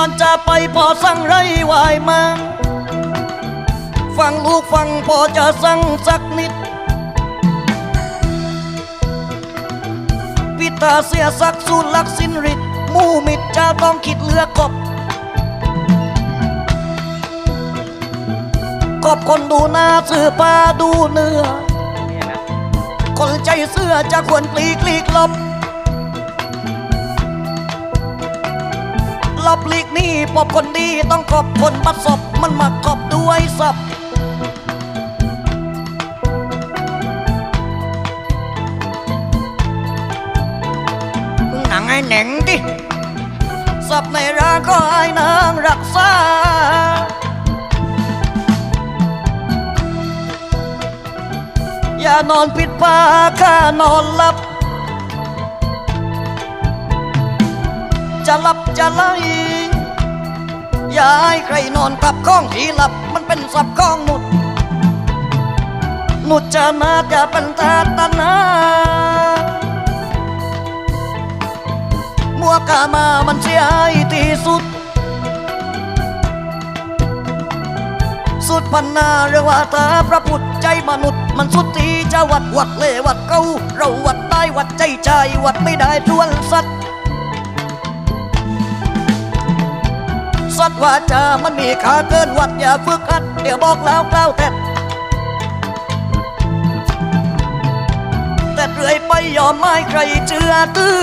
อนจะไปพอสั่งไรวายมาฟังลูกฟังพอจะสั่งสักนิด พิตาเสียสักสูลักสินริดหมู่มิดจะต้องคิดเลือกกบกบคนดูหน้าซื้อปลาดูเนื้อ คนใจเสื้อจะควรปลีกลีกลบ หลบหลีกหนี่ปอบคนดีต้องขอบคนบัดศพมันมาขอบด้วยสับมึงหนังไอ้หน่งดิสับในร้าก็ไอ้นางรักษาอย่านอนปิดผ้าข้านอนหลับ จะหลับจะไหลอย่าให้ใครนอนกับข้องที่หลับมันเป็นสับข้องหนุดหนุดจะมาจะเป็นตาตนามัวกามามันเสียหายที่สุด สุดพันนาเรียกว่าตาพระพุทธใจมนุษย์มันสุดที่จะวัดวัดเลวัดเก้าเราวัดได้วัดใจใจวัดไม่ได้ทวนสัตว์ สัตว์ว่าจามันมีค่าเกินวัดอย่าฝึกอัดเดี๋ยวบอกแล้วกล่าวแต่แต่เรื่อยไปยอมไม่ใครเชื่อตือ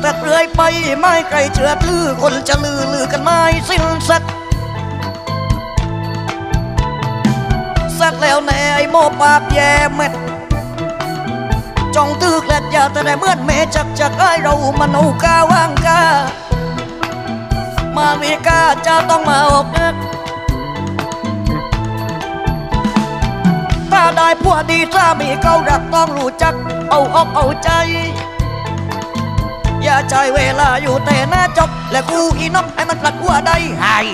แต่เรื่อยไปไม่ใครเชื่อถือคนจะลือลือกันไม่สิ้นสักสักแล้วแน่ไอ้โมปากแย่เม็ด จ้องตึกแลดยาแต่ได้เมื่อนเมจักจักไอเรามันเอากาว่างกามาวีกาจะต้องมาออกเงินถ้าได้ผัวดีถ้ามีเขารักต้องรู้จัก เอาอกเอาใจ อย่าใจเวลาอยู่แต่หน้าจบ และกูอีนกให้มันพลัดหัวได้หาย